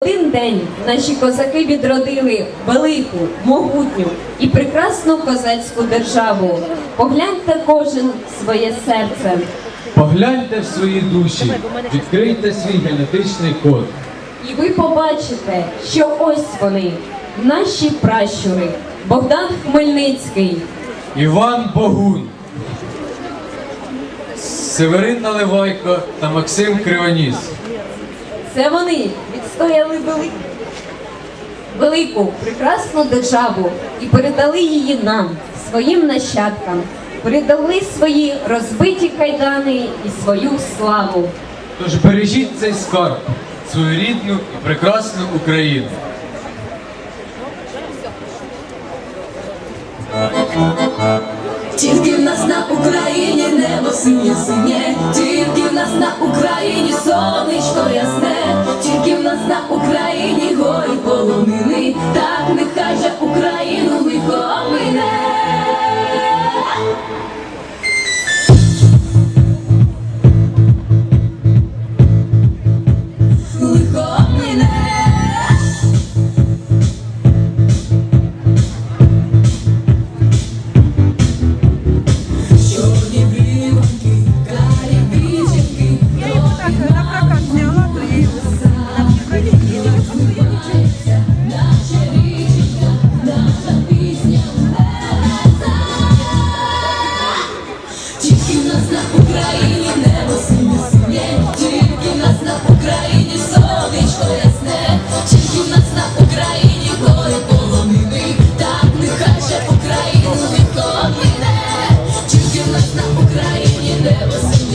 Один день наші козаки відродили велику, могутню і прекрасну козацьку державу. Погляньте кожен своє серце. Погляньте в свої душі, відкрийте свій генетичний код. І ви побачите, що ось вони, наші пращури, Богдан Хмельницький, Іван Богун, Северин Наливайко та Максим Кривоніс. Це вони відстояли велику, велику, прекрасну державу і передали її нам, своїм нащадкам, передали свої розбиті кайдани і свою славу. Тож бережіть цей скарб, свою рідну і прекрасну Україну. Тільки в нас на Україні небо синє синє, тільки в нас на Україні сонечко ясне, нас на Україні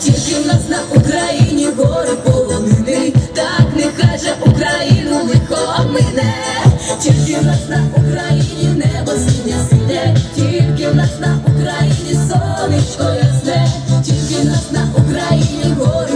тільки в нас на Україні гори полонини, так нехай же Україну лихо мине, тільки в нас на Україні небо синя сине, тільки в нас на Україні сонечко ясне, тільки в нас на Україні гори.